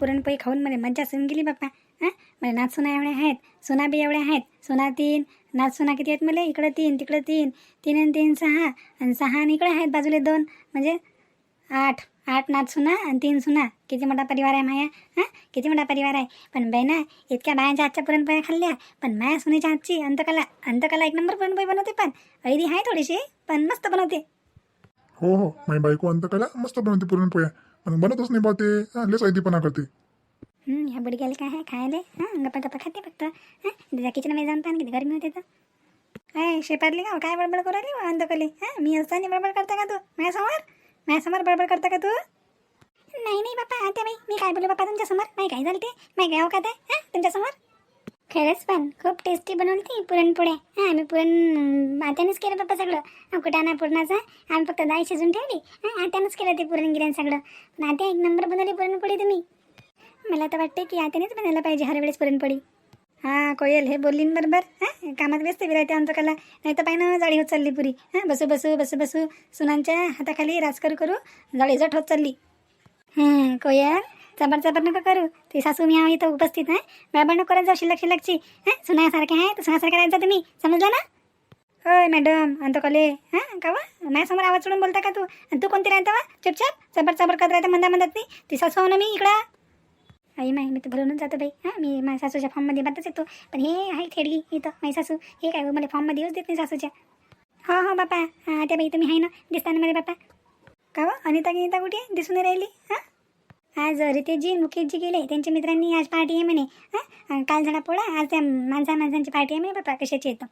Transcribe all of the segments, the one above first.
पुरणपोळी खाऊन मला मज्जा येऊन गेली बाप्पा. हां? मला नाचसुना एवढ्या आहेत सोनाबी एवढ्या आहेत सोना तीन नाचसुना किती आहेत मला इकडं तीन तिकडं तीन तीन आणि तीन सहा आणि सहा आणि इकडे आहेत बाजूला दोन म्हणजे आठ आठ नाच सुना आणि तीन सुना. किती मोठा परिवार आहे माया? हां? किती मोठा परिवार आहे? पण बहिणा इतक्या बायांच्या आजच्या पुरणपोळ्या खाल्ल्या पण माया सुनेच्या हातची अंतकला अंतकला एक नंबर पुरणपोळी बनवते पण ऐदी आहे थोडीशी पण मस्त बनवते. हो हो माझी बायको अंतकला मस्त बनवते पुरणपोळ्या. आणि बनतच नाही बा ते. हा, लयच ऐदीपणा करते. ह्या बुडग्याला काय आहे? खायला हां गप्पा गप्पा खाते फक्त. हां तिच्या किचनमध्ये जाऊन पाहा किती गरमी होते तर. काय शेपारली का हो? काय बडबड करू राहिली बा हो, हां मी असताना बडबड करता का तू? माझ्यासमोर? माझ्यासमोर बडबड करता का तू? नाही नाही बाप्पा आता बाई मी काय बोलू बाप्पा तुमच्यासमोर? नाही काय झालं ते नाही काय हो का ते हां तुमच्यासमोर? खरंच पण. खूप टेस्टी बनवली ती पुरणपोळ्या हां आम्ही पुरण आत्यानेच केलं बाप्पा सगळं. कुटाणा पुरणाचा? आम्ही फक्त डाळ शिजून ठेवली. हां आत्यानंच केलं ते पुरण गिरण सगळं. पण आत्या एक नंबर बनवली पुरणपोळी तुम्ही. मला तर वाटते की आत्यानेच बनायला पाहिजे हर वेळेस पुरणपोळी. हां कोयल हे बोललीन बरोबर. हां कामात व्यस्त विरायते आमचं कला. नाही तर पाय ना जाळी होत चालली पुरी. हां बसू बसू बसू बसू. सुनांच्या हाताखाली राजकर करू करू जाळी जट होत चालली. हां कोयल. जबर जबर नको करू. ती सासू मी आहो इथं उपस्थित आहे. बळबळ नको करत जाऊ शिल्लक शिल्लकची. हां? सुनासारखे आहे तर सुनासारखे राहायचं तुम्ही. समजलं ना? होय मॅडम अंत कॉले हां? का वा माझ्यासमोर आवाज सोडून बोलता का तू? आणि तू कोणती राहता वा? चुपचाप चबर चबर करत राहते म्हणता म्हणतात ती ती सासू आहो ना मी इकडं? आई माय मी तर भरूनच जातो बाई. हां? मी माझ्या सासूच्या फॉर्ममध्ये बातच येतो. पण हे आहे खेडगी इथं माझी सासू. हे काय मला फॉर्ममध्ये येऊच देत नाही सासूच्या. हो हो बापा. हां त्या बाई तुम्ही आहे ना दिसताना मला बापा. का वा अनिता गीता कुठे? आहे? दिसून राहिली. हां? आज रितेशजी मुकेशजी गेले. त्यांच्या मित्रांनी आज पार्टी आहे म्हणे. हां? काल झाला पोळा आज त्या माणसा माणसांची पार्टी आहे म्हणे बाप्पा कशाची येतं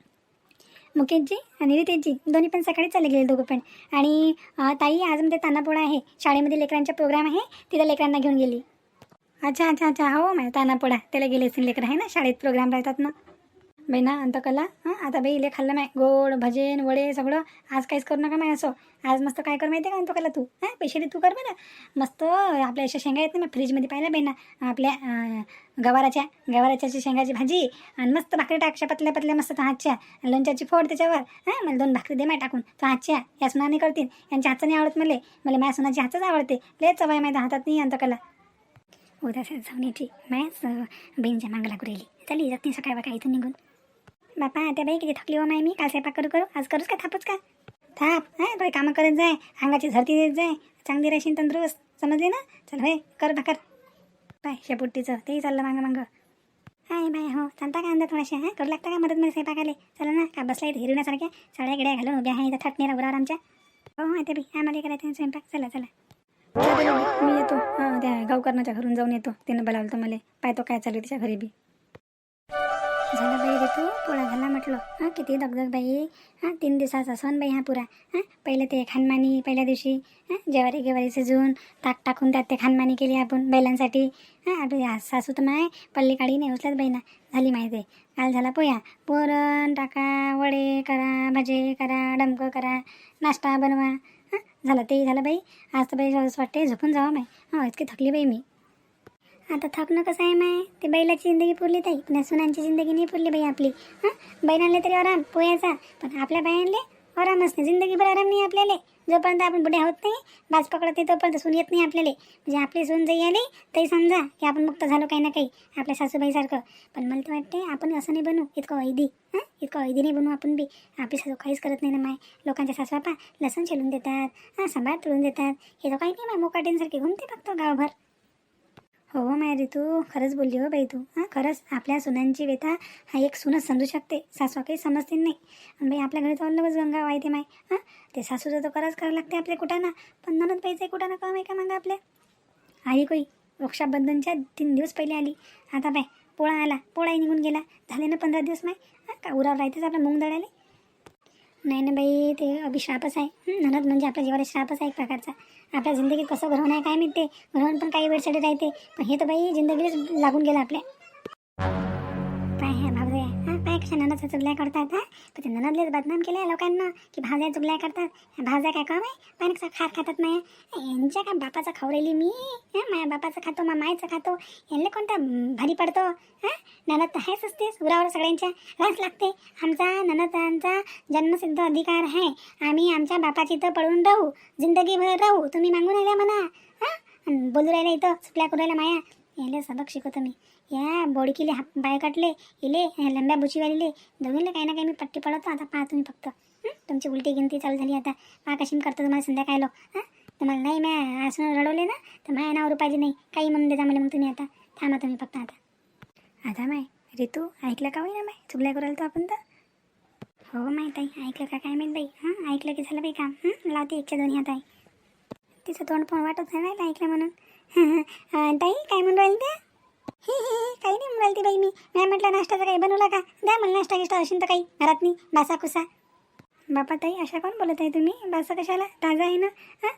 मुकेशजी आणि रितेशजी दोन्ही पण सकाळी चालले गेले दोघं पण. आणि ताई आज मध्ये तानापोळा आहे. शाळेमध्ये लेकरांचा प्रोग्राम आहे. तिथं लेकरांना घेऊन गेली. अच्छा अच्छा अच्छा. हो माय तानापोळा त्याला गेले असेल लेकर आहे ना? शाळेत प्रोग्राम राहतात ना. बाई ना अंत कला? हां आता बाई इले खाल्लं माय. गोड भजन वडे सगळं. आज काहीच करू नका माय असं. आज मस्त काय कर माहिती आहे का अंत कला तू? हां पैसे तू कर बरं. मस्त आपल्या अशा शेंगा येत ना फ्रीजमध्ये पाहिलं बाई ना आपल्या गवाराच्या गवाराच्या शेंगाची भाजी. आणि मस्त भाकरी टाकशा पतल्या पतल्या मस्त हातच्या. आणि लोणच्याची फोड त्याच्यावर. हां मला दोन भाकरी दे माय टाकून. तो हातच्या या सुनाने करतील. यांच्या हातचं नाही आवडत मला. मला माझ्या सुनाची हातच आवडते. लय चवाय माहिती हातात नाही अंत कला. उद्या जाऊन मॅच बहीणच्या मागला कुरेली चाली जात नाही सकाळ बघा इथून निघून. बापा त्या बाई किती थकली हो माय मी काल स्वयंपाक करू करू आज करूच का थापूच का थाप हां थोडी कामं करत जाय अंगाची झरती देत जाय चांगली राहशील तंदुरुस्त समजली ना चल होय कर भाकर पाय शेपुट्टीचं तेही चाललं मागं मागं हाय बाय हो चालता का अंदा थोड्याशा हां करू लागता का मदत मध्ये स्वयंपाकाले चला ना का बसला इथे हिरवण्यासारख्या साड्या गड्या घालून उभ्या आहे इथं थटणे उरावर आमच्या हो हो त्या बी आम्हाला करायचं स्वयंपाक चला चला मी येतो हां त्या गावकरणाच्या घरून जाऊन येतो त्यानं बोलावलं तर मला पाहतो काय चालू आहे तिच्या घरी बी रे तू पोळा झाला म्हटलं. हां किती दगदग बाई. हां तीन दिवसाचा सण बाई हा पुरा. हां पहिले ते खानमानी पहिल्या दिवशी. हां जेवारी गेवारी सजून ताक टाकून त्यात ते खानमानी केली आपण बैलांसाठी. हां आपली सासू तर माय पल्ली काढी नाही उचलत बाई ना झाली माहिती. आहे काल झाला पोया. पुरण टाका वडे करा भजे करा डमकं करा नाश्ता बनवा. हां झालं तेही झालं बाई. आज तर बाई असं वाटते झोपून जावा माय हो इतकी थकली बाई मी. आता थकणं कसं आहे माय? ते बैलाची जिंदगी पुरली ताई पण सुनांची जिंदगी नाही पुरली बाई आपली. हां? बैलांना तरी आराम पोयाचा पण आपल्या बायांले आरामच नाही. जिंदगीभर आराम नाही आपल्याला. जोपर्यंत आपण बुढे होत नाही बाज पकडत नाही तोपर्यंत सून येत नाही आपल्याला. म्हणजे आपली सून जरी आली तरी समजा की आपण मुक्त झालो काही ना काही आपल्या सासूबाईसारखं. पण मला तर वाटते आपण असं नाही बनू. इतकं वैदी हां? इतकं वैदी नाही बनू आपण बी. आपली सासू काहीच करत नाही ना माय. लोकांच्या सासू बापा लसण शेलून देतात. हां? सांभाळ तुळून देतात. हे तर काही नाही माय. मोकाटींसारखे घुमते फक्त गावभर. हो हो माया ऋतू खरंच बोलली हो बाई तू. हां खरंच आपल्या सुनांची व्यथा हा एक सुनच समजू शकते. सासू काही समजते नाही. आणि बाई आपल्या घरी चाललं बस गंगा वाहते माय. हां ते सासूचं तर करावंच करावं लागते आपल्या कुठाना पण ननद पाहिजे कुठाना काम आहे का मग आपल्या? आई कोई वृक्षाबंधनच्या तीन दिवस पहिले आली. आता बाय पोळा आला. पोळाही निघून गेला. झाले ना पंधरा दिवस माय. हां का उरावर राहतेच आपल्या मूंग दळाले नाही ना बाई ते अभिश्रापच आहे. ननद म्हणजे आपल्या जीवाला श्रापच आहे एक प्रकारचा. आपल्या जिंदगीत कसं घडवून आहे काय माहिती ते. घडवून पण काही वेळसाठी राहते. पण हे तर बाई जिंदगीलाच लागून गेलं आपल्या. काय ह्या कशा ननदच्या चुगल्या करतात त्याच्या पण ते ननदलेच बदनाम केले लोकांना की भाज्या चुगल्या करतात. भाज्या काय काम आहे पाय खार खातात माया. यांच्या का बापाचं खावरेली मी? माया बापाचं खातो मा मायचं खातो. यांना कोणता भारी पडतो? हां? ननद तर आहेच असतेच उरावर सगळ्यांच्या. रास लागते. आमचा ननदांचा जन्मसिद्ध अधिकार आहे. आम्ही आमच्या बापाची तर पडून राहू. जिंदगीभर राहू. तुम्ही मागून राहिल्या म्हणा. हां? बोलू राहिल्या इथं सुटल्या करू राहिल्या माया. याले सबक शिकवतो मी. या बोडकीले हात बाय काटले इले या लंब्या बुचीवालीले दोघींना काही ना काही मी पट्टी पडवतो आता पाहा तुम्ही फक्त. तुमची उलटी गिनती चालू झाली आता. पहा कशी मी करतो तुम्हाला संध्याकाळलो हां? तुम्हाला नाही मॅ असं रडवले ना तर माझ्या नावर पाहिजे नाही. काही म्हणून देता मला मग तुम्ही आता. थांबा तुम्ही फक्त आता. आता माय रितू ऐकलं का होईना माय? चुकल्या करायला तो आपण तर? हो माहीत आहे ऐकलं का काय माहीत बाई? हां? ऐकलं की झालं बाई काम. लावते एकच्या दोन्ही हात आहे तिचं तोंड पण वाटत नाही ऐकलं म्हणून. ताई काय म्हणून राहील त्या? काही नाही म्हणून ती बाई मी. नाही म्हटलं नाश्त्याचं काही बनवलं का? द्या मला नाश्ता गिष्टा असेल तर काही. घरात नाही बासा कुसा. बापा ताई अशा कोण बोलत आहे तुम्ही? बासा कशाला? ताजा आहे ना? हां?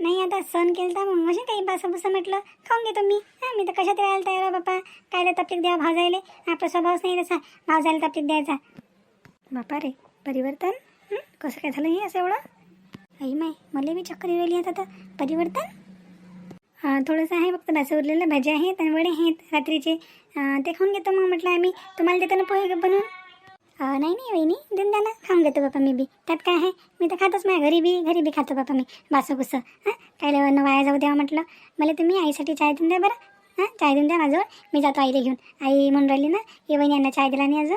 नाही आता सण केलं तर मग असे काही बासा बुसा म्हटलं. खाऊन घेतो मी. हां मी तर कशात राहायला तयार बापा? कायला तपलीक द्या भाव आपला स्वभावच नाही तसा. भाव जायला तपलीक द्यायचा. बापा रे परिवर्तन? कसं काय झालं हे असं एवढं? आई माय मला बी चक्कर येऊ आता तर. परिवर्तन? थोडंसं आहे फक्त भाजी उरलेलं भाजी आहेत आणि वडे आहेत रात्रीचे. ते खाऊन घेतो मग म्हटलं आम्ही. तुम्हाला देतो ना पोहे बनवून? नाही नाही वहिनी. देऊन द्या ना. खाऊन घेतो बापा मी बी. त्यात काय आहे? मी तर खातोच माझ्या घरी बी. घरी बी खातो बापा मी. बासं कुसं हां काय न वाया जाऊ द्यावं म्हटलं. मला तुम्ही आईसाठी चाय देऊन द्या बरं. हां चाय देऊन द्या माझं. मी जातो आईला घेऊन. आई म्हणून राहिली ना ये वहिनी यांना चाय दिला नाही अजून.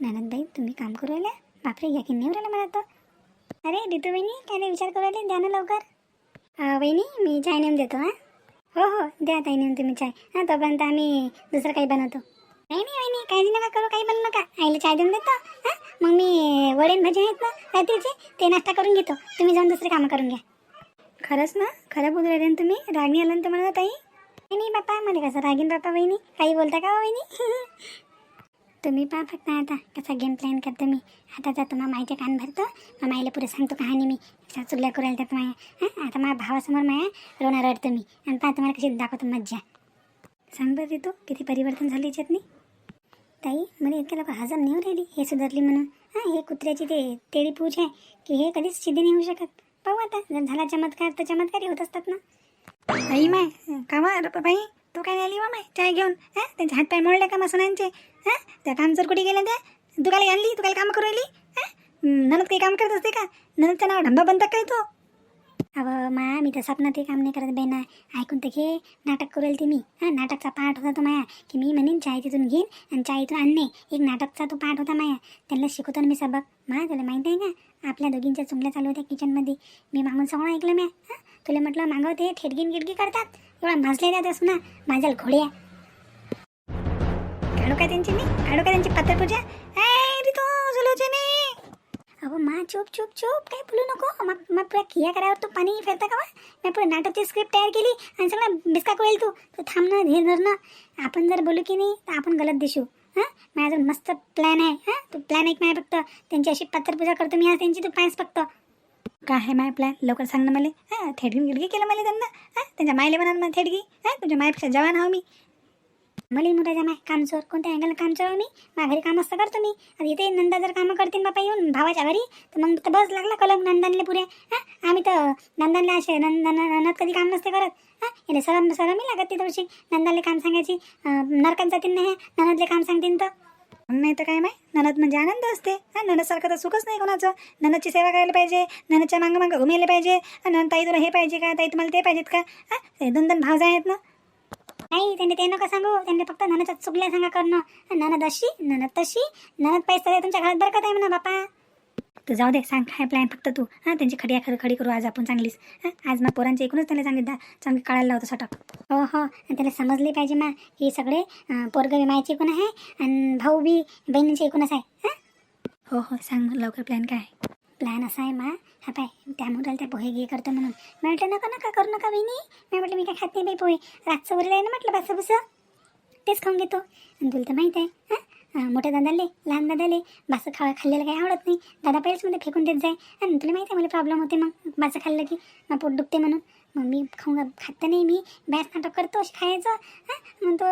ननदबाई तुम्ही काम करू राहिल्या? बापरे या की नाही राहिलं मला तर अरे रितू वहिनी काय नाही विचार करू राहिले? द्या ना लवकर. वहिनी मी चाय नेऊन देतो हां? हो हो द्या ताई नेऊन तुम्ही चाय. हां तोपर्यंत आम्ही दुसरं काही बनवतो. नाही नाही वहिनी काही नका करू काही बनू नका. आईला चाय देऊन देतो हां? मग मी वडेन भाजी आहेत ना रात्रीचे ते नाश्ता करून घेतो. तुम्ही जाऊन दुसरे कामं करून घ्या. खरंच ना? खरं बोलू राहिले ना तुम्ही? रागणी आलं ना तुम्हाला ताई? नाही बाप्पा बापा मला कसं रागीन बापा वहिनी? काही बोलता का हो, वहिनी? तुम्ही पहा फक्त आता कसा गेम प्लॅन करतो मी आता जातो मग माईचे कान भरतो. मग माईला पुढे सांगतो कहाणी मी. कशा चुगल्या करायला माया. हां? आता माझ्या भावासमोर माया रोना रडतो मी. आणि पहा तुम्हाला कशी दाखवतो मज्जा. सांग बरं तू किती परिवर्तन झाली याच्यातनी. ताई मला इतक्या लोक हजम नाही होऊ राहिली. हे सुधारली म्हणून. हां हे कुत्र्याची ते तेडी पूज आहे की हे कधीच सिद्धी नाही होऊ शकत. पाहू आता जर झाला चमत्कार तर चमत्कारही होत असतात ना. आई माय कामा बाई तू काय आली वा माय? चाय घेऊन. हां? त्यांचे हातपाय मोडले का मसनांचे? हां? त्या काम जर कुठे गेल्या त्या तू काय आणली? तू काय कामं करू राहिली? हां? ननद काही काम करत असते का? ननदचं नाव ढंबा बनतात काय तो. अव मा मी तर स्वप्नात काम नाही करत बेना ऐकून तर घे. नाटक करेल ते मी. हां नाटकचा पाठ होता तो माया. की मी म्हणेन चाय तिथून घेईन आणि चाय इथून आणणे एक नाटकचा तो पाठ होता माया. त्यांना शिकवतो ना मी सबक. मा तुला माहीत आहे का? आपल्या दोघींच्या चुंगल्या चालू होत्या किचनमध्ये मी मागून सगळं ऐकलं म्या. हां? तुला म्हटलं मागवते ठेडगीन गिडगी करतात. एवढा माजलेल्या त्या सुना माझ्या घोड्या काढू का त्यांची मी काढू काय त्यांची पात्र पूजा अहो मा चुप चुप चुप. काय बोलू नको. मग पुरा किया करावर तू पाणी फिरता का मी पुढे नाटकची स्क्रिप्ट तयार केली आणि सगळं बिस्का होईल तू. तू थांब ना धीर धर ना. आपण जर बोलू की नाही तर आपण गलत दिसू. हां? माझा मस्त प्लॅन आहे हां? तू प्लॅन ऐक माझ्या फक्त. त्यांची अशी पात्रपूजा करतो मी आज त्यांची तू पायस फक्त. काय आहे माय प्लॅन लवकर सांग ना मला. हां? थेटगी गिडगी केलं मला त्यांना. हां? त्यांच्या मायले म्हणा मला थेटगी. हां? तुझ्या मायपेक्षा जवान आहो मी. मला मुलाच्या जमाय कामचोर कोणत्या अँगल कामचोर मी? माझ्या घरी काम असतं करतो मी. आता इथे नंदा जर कामं करतील बापा येऊन भावाच्या घरी तर मग तर बस लागला कलम नंदनले पुरे हां? आम्ही तर नंदनला असे नंद ननद कधी काम नसते करत. हां? याने सरम सरमी लागत ती थोडीशी. नंदनले काम सांगायची. नरकात जातील नाही ननदले काम सांगतील तर. नाही तर काय माय? ननद म्हणजे आनंद असते. हां? ननदसारखं तर सुखच नाही कोणाचं. ननदची सेवा करायला पाहिजे. ननदच्या मागं मागं घुमायला पाहिजे. नन ताई तुला हे पाहिजे का? ताई तुम्हाला ते पाहिजेत का? हां? दोन दोन भाव आहेत ना? नाही त्यांनी ते नका सांगू. त्यांनी फक्त ननदच्या चुकल्या सांगा करणं. ननद अशी ननद तशी. ननद पैसा तुमच्या घरात बरकत आहे म्हणा बापा. तू जाऊ दे सांग काय प्लॅन फक्त तू. हां त्यांची खडी खरी खडी करू आज आपण चांगलीच. हां आज मग पोरांच्या एकूणच त्याला चांगली दा चांगली कळायला लावतो सटक. हो हो आणि त्याला समजले पाहिजे मा हे सगळे पोरग पोरगं बी एकूण आहे आणि भाऊ बी बहिणीचे एकूणच आहे. हां? हो हो सांग लवकर प्लॅन काय प्लॅन असा आहे मा. हा पाय त्यामुळे त्या पोहे घे करतो म्हणून. मी म्हटलं नका नका करू नका बहिणी मी म्हटलं मी काय खात नाही बाई पोहे. रातचं उरलं आहे ना म्हटलं बासं बस. तेच खाऊन घेतो. आणि तुला तर माहीत आहे हां? मोठ्या दादाले लहान दादाले बासं खा खाल्लेलं काही आवडत नाही. दादा पहिलेच मध्ये फेकून देत जाय. आणि तुला माहिती आहे मला प्रॉब्लेम होते मग बासं खाल्लं की मग पोट दुखते म्हणून. मग मी खाऊन खात नाही मी. बॅस नाटक करतो अशी खायचं. हां? मग तो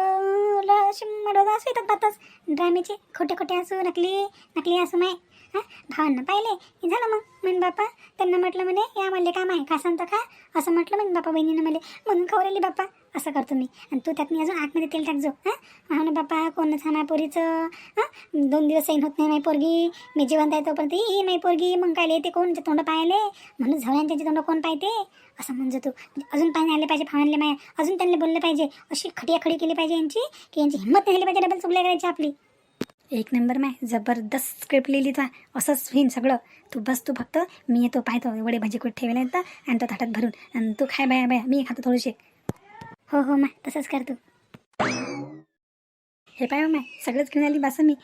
अशी मडोदा असू येतात बातच. ड्रामेचे खोटे खोटे असू नकली नकली असू माय. हां? भावांना पाहिले. झालं मग. म्हण बापा त्यांना म्हटलं म्हणे या मला काम आहे का सांगता का असं म्हटलं म्हणे बापा बहिणीनं मला. म्हणून खवरली बापा. असं करतो मी. आणि तू त्यातनी अजून आतमध्ये तेल टाकजो हां? हा ना बापा कोणच हा पोरीचं हां? दोन दिवस सैन होत नाही माझी पोरगी. मी जिवंत आहे तोपर्यंत ही नाही पोरगी मग काय ते कोण? तोंड पाहिले म्हणून झवळ्यान त्यांचे तोंड कोण पाहते? असं म्हणजे तू. अजून पाणी आले पाहिजे भावांले माया. अजून त्यांना बोलले पाहिजे. अशी खटिया खडी केली पाहिजे यांची की यांची हिंमत नाही झाली पाहिजे डबल चुकल्या करायची आपली. एक नंबर माय जबरदस्त स्क्रिप्ट लिहिली तर असंच होईन सगळं. तू बस तू फक्त मी येतो पाहतो एवढे भाजी कुठे ठेवले आहेत तर आणि तो ताटात भरून. आणि तू खाय बाया बाया मी खातो थोडीशी. हो हो माय तसंच कर तू. हे पाय हो, माय सगळंच घेऊन आली बस मी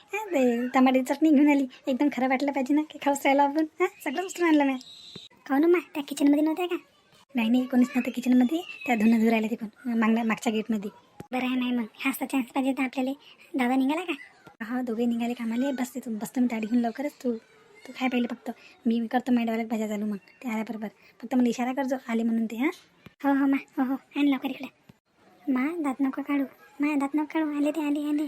टमाटे चटणी घेऊन आली. एकदम खरं वाटलं पाहिजे ना की खाऊस राहिला आपण. हां सगळं उचलून आणलं माय. खाऊ हो ना माय त्या किचनमध्ये नव्हत्या का? नाही नाही कोणीच नव्हतं किचनमध्ये त्या धुणं धुरायला तिकडून मागल्या मागच्या गेटमध्ये बरं आहे नाही मग. ह्याच चान्स पाहिजे तर आपल्याला. दादा निघाला का? हा दोघे निघाले कामाले. बस तू बसतो मी गाडी घेऊन लवकरच तू तू काय पाहिलं फक्त. मी करतो माझ्या डोळ्यात भाज्या चालू मग. ते आल्याबरोबर. फक्त मला इशारा करजो आले म्हणून ते हां. हो हो मा हो हो आण लवकर इकडे. मा दात नको काढू मा दात नको काढू आले ते आले आले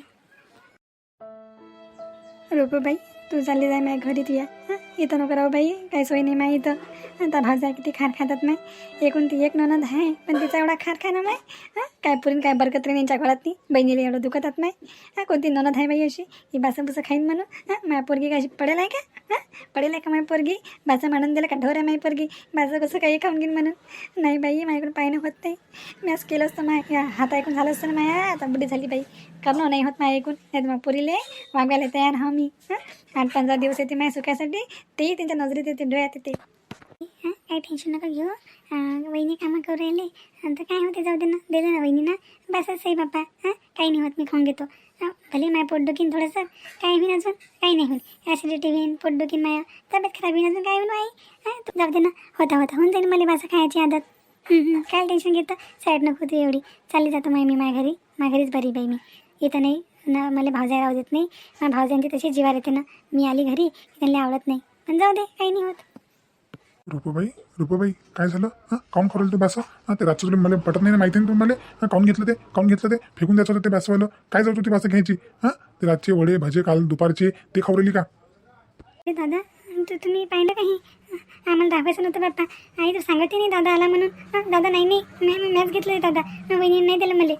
रुपूबाई तू चालली जाय माझ्या घरी तुया हां इथं नको राहू बाई काही सोय नाही माय इथं आता भावजा किती खार खातात नाही एकूण ती एक ननद आहे पण तिचा एवढा खार खाणं नाही हां काय पुरीन काय बरकत नाही यांच्या घरात ती बहिणीला एवढं दुखतात नाही हां कोणती ननद आहे बाई अशी ही बासंबुसं खाईन म्हणून हां माझ्या पोरगी कशी पडेल आहे का हां पडेल आहे का पोरगी बाचं म्हणून दिलं का आहे माझी पोरगी बाचं कसं काही खाऊन घेईन म्हणून. नाही बाई माझ्याकडे नाही होत नाही. मी असं केलं असतं माय हात ऐकून झालं असतं ना माया आता बुढी झाली बाई. करणं नाही होत माय ऐकून नाही तर मग पुरीले वागवायला तयार हा मी. हां? आठ पंधरा दिवस येते माझ्या सुखासाठी. तेही त्यांच्या नजरेत येते डोळ्यात येते. हां? काही टेन्शन नका घेऊ. वहिनी कामं करू राहिले. तर काय होते जाऊ दे ना. दिलं ना वहिनीनं. बसच आहे बाप्पा. हां? काही नाही होत मी खाऊन घेतो. भले माझ्या पोट दुखीन थोडंसं काय होईन अजून काही नाही होईल ॲसिडिटी होईन पोट दुखीन माया. तब्येत खराब होईन अजून काय होईन आई हां तू जाऊ दे ना. होता होता. होऊन जाईल मला माझं खायची आदत. काय टेन्शन घेतं? साईड नको होती एवढी. चालली जातो माय मी माझ्या घरी. माझ्या घरीच बरी बाई मी. इथं नाही. ना मला भावजाई राहू देत नाही. माझ्या भावजांची तशी जीवार येते ना. मी आली घरी. त्यांना आवडत नाही. पण जाऊ दे काही नाही होत. रुपाबाई रुपाबाई काय झालं? हां? काऊन खरवलं ते बासं? हां? ते रातचं तुला मला पटत नाही माहिती नाही तुम्हाला हां? काऊन घेतलं ते? काऊन घेतलं ते? फेकून द्यायचं होतं ते बासवालं? काय जाऊ ती बासं घ्यायची? हां? ते रातचे वडे भाजी काल दुपारचे ते खावलेली का? अरे दादा तू तुम्ही पाहिलं काही आम्हाला दाखवायचं नव्हतं बाप्पा. आई तर सांगते नाही दादा आला म्हणून. दादा नाही नाही. मॅच घेतलं दादा. वहिनी नाही दिलं मला.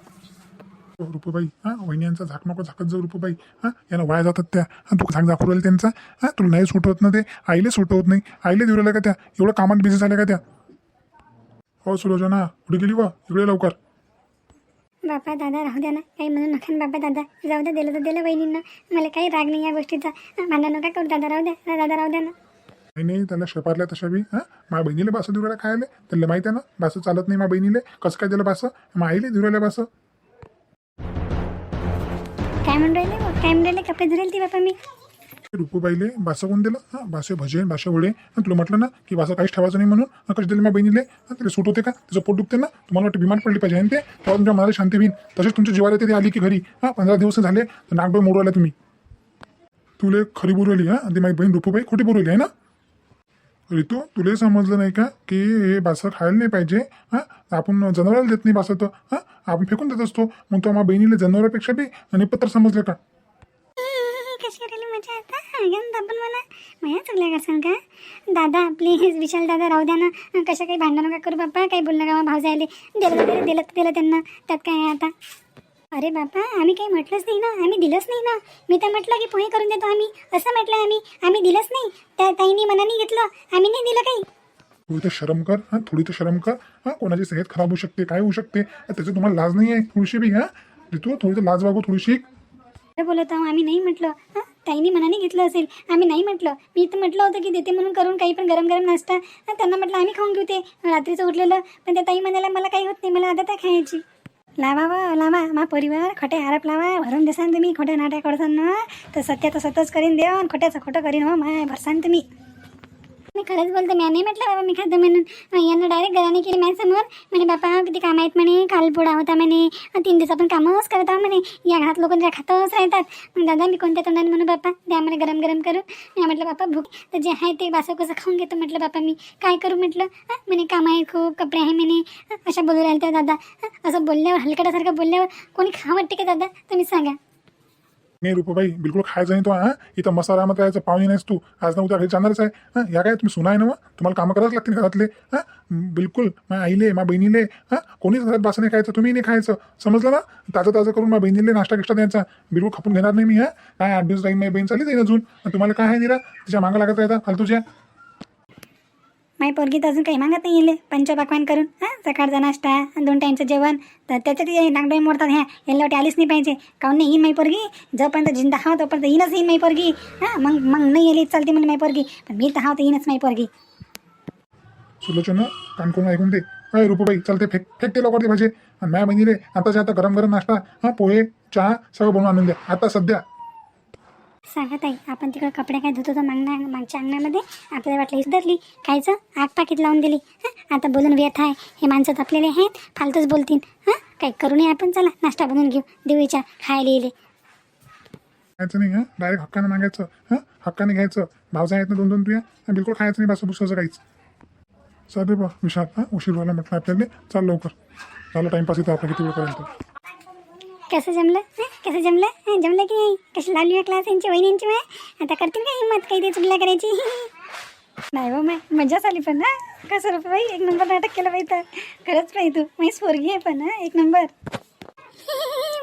रुपाबाई. हां वहिन्यांचा झाक नको झाकत जाऊ रुपाबाई. हां यानं वाया जातात त्या. हां तू झाक झाकू राहिली त्यांचा. हां तुला नाही सूट होत ना ते. आईले सूट होत नाही. आईले देऊ राहिल्या का त्या? एवढं कामात बिझी झाल्या का त्या? हो सुलोचना. कुठे गेली वा? इकडे लवकर. बापा दादा राहू द्या ना. काही म्हणून नका ना बापा दादा. जाऊ द्या दिलं तर दिलं वहिनींना. मला काही राग नाही या गोष्टीचा. भांडण नका करू दादा राहू द्या. दादा राहू द्या ना. नाही नाही त्याला शेपारल्या तशा बी. हां माझ्या बहिणीला बासं देऊ राहिल्या खायला. त्याला माहिती आहे ना बासं चालत नाही माझ्या बहिणीले. कसं काय दिलं बासं? मग आईले देऊ राहिल्या बासं. काय म्हणून राहिले? काय म्हणून राहिले कपडे धरेल ती बापा मी. रुपूबाईले कोण दिलं? हां बासे भजे बासे वडे आणि तुला म्हटलं ना की बासा काहीच ठेवायचं नाही म्हणून आकाश कशी दिली माझ्या बहिणीले. आणि तिला सूट होते का? तिचं पोट दुखते ना? तुम्हाला वाटतं बिमार पडली पाहिजे. आणि ते तेव्हा तुमच्या मनाला शांती होईल. तसेच तुमच्या जीवाला ते आली की घरी. हां पंधरा दिवस झाले तर नागडोळ मोडू तुम्ही. तुले खरी बोलवली हां? आणि ती माझी बहीण रुपूबाई खोटी बोलवली आहे ना? रितू तुला समजलं नाही का की हे बासं खायला नाही पाहिजे? हां? आपण जनावराला देत नाही बासं तर. हां? आपण फेकून देत असतो. मग तो माझ्या बहिणीला जनावरापेक्षा बी आणि पत्र समजलं का? कशी राहिली मजा आता? एकदम दाबून मला माझ्या चुकल्या का सांग का? दादा प्लीज विशाल दादा राहू द्या ना. कशा काही भांडण नका करू बाप्पा. काही बोलणं का भाऊ जायले. दिलं दिलं दिलं त्यांना. त्यात काय आहे आता? अरे बापा आम्ही काही म्हटलंच नाही ना आम्ही दिलंच नाही ना. मी तर म्हटलं की पोहे करून देतो आम्ही. असं म्हटलं आम्ही. आम्ही दिलंच नाही. त्या ताईनी मनाने घेतलं. आम्ही नाही दिलं काही. थोडी तर शरम कर हां? थोडी तर शरम कर. हां? कोणाची सेहत खराब होऊ शकते काय होऊ शकते? त्याचं तुम्हाला लाज नाही आहे थोडीशी बी हां? ऋतू थोडी तर लाज वागू थोडीशी. खरं बोलत आहो आम्ही नाही म्हटलं. हां? ताईनी मनाने घेतलं असेल. आम्ही नाही म्हटलं. मी तर म्हटलं होतं की देते म्हणून करून काही पण गरम गरम नाश्ता त्यांना म्हटलं आम्ही खाऊन घेऊ ते. रात्रीचं उरलेलं. पण त्या ताई म्हणाला मला काही होत नाही. मला आदत आहे खायची. लावा वा लावा. मा परिवार खोटे आरोप लावा. भरून देसान तुम्ही खोट्या नाट्या करसान ना तर सत्याचं सतच करीन देव आणि खोट्याचं खोटं करीन हो माय भरसान तुम्ही. मी खरंच बोलते मी नाही म्हटलं बाबा मी खातो म्हणून. यांना डायरेक्ट घराने केली माझ्यासमोर. म्हणे बापा किती काम आहेत म्हणे काल पोळा होता म्हणे तीन दिवस आपण कामच करत आहोत म्हणे या घरात लोक ज्या खातच राहतात. मग दादा मी कोणत्या तोंडाने म्हणू बापा? द्या मला गरम गरम करून. मी म्हटलं बापा भूक तर जे आहे ते बासव कसं खाऊन घेतो. म्हटलं बापा मी काय करू? म्हटलं म्हणे काम आहे खूप कपडे आहे म्हणे. अशा बोलू राहिल्या त्या दादा. असं बोलल्यावर हलकटासारखं बोलल्यावर कोणी खा वाटते का दादा? तुम्ही सांगा. नाही रुपाबाई बिलकुल खायचं नाही तो हा? इथं मसाला मग यायचं? पाहुणे नाहीस तू. आज ना उद्या घरी जाणारच आहे. हां? या काय तुम्ही सुना आहे ना मग तुम्हाला कामं करावंच लागतील घरातले. हा? बिलकुल. मा आईले मा बहिणीले हा? कोणीच घरात बासं नाही खायचं. तुम्ही नाही खायचं. समजलं ना? ताजं ताजं करून मा बहिणीले नाश्ता गिष्टा द्यायचा. बिलकुल खपून घेणार नाही मी हा? काय आठ दिवस जाईन माझी बहीण चालली जाईन अजून. तुम्हाला काय आहे निरा? तिच्या मागं लागत राहता? फालतूच्या? माई पोरगी तर अजून काही मागत नाही येले पंचपाकवान करून हां सकाळचा नाश्ता आणि दोन टाईमचं जेवण. तर त्याच्यात नागडोई मोडतात ह्या याला वाटे आलीच नाही पाहिजे. काऊन नाही येईन माई पोरगी? जोपर्यंत जिंदा हा तोपर्यंत येईनच येईन माई पोरगी. हां मग मग नाही येली चालते म्हणजे माई पोरगी. पण मी तर हा तर येईनच माई पोरगी. सुलोचना कानकोण करून ऐकून दे. अय रुपाबाई चालते फेक फेकते लवकर ते भाजी. आणि मॅ बहिणीले आताच्या आता गरम गरम नाश्ता हा पोहे चहा सगळं बनवून आणून द्या. आता सध्या. सांगत आहे आपण तिकडे कपडे काय धुतो तर मागण्या मागच्या अंगणामध्ये? आपल्याला वाटलं हीच धरली खायचं आग पाकीट लावून दिली. हां आता बोलून व्यथ आहे. हे माणसं तपलेले आहेत फालतूच बोलतील हां काही करू नये आपण चला नाश्ता बनवून घेऊ देवीच्या खायला येईल. खायचं नाही हां? डायरेक्ट हक्कानं मागायचं. हां? हक्काने घ्यायचं. भावजा आहेत ना दोन दोन तुया बिलकुल खायचं नाही बासू बुसाचं काहीच. चालेल बा विशाल. हां उशीर व्हायला म्हटलं आपल्याला. चाल लवकर. झालं टाइमपास इथं आपल्या किती वेळपर्यंत? कसं जमलं? हं? कसं जमलं? हं, जमलं की नाही? कशी लावली क्लास यांची वहिनींची माय आता करतील का हिंमत काही ते चुकल्या करायची नाही हो माय मजाच आली पण ना। कसं रुपये बाई एक नंबर नाटक केलं बाई तर खरंच बाई तू। मी स्वर्गी आहे पण हा एक नंबर।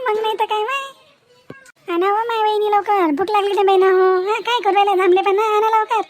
मग नाही तर काय माय आणा हो माय वहिनी लवकर भूक लागली तर बाई ना हो। हा काय करू राहिला थांबले पण ना आणा लवकर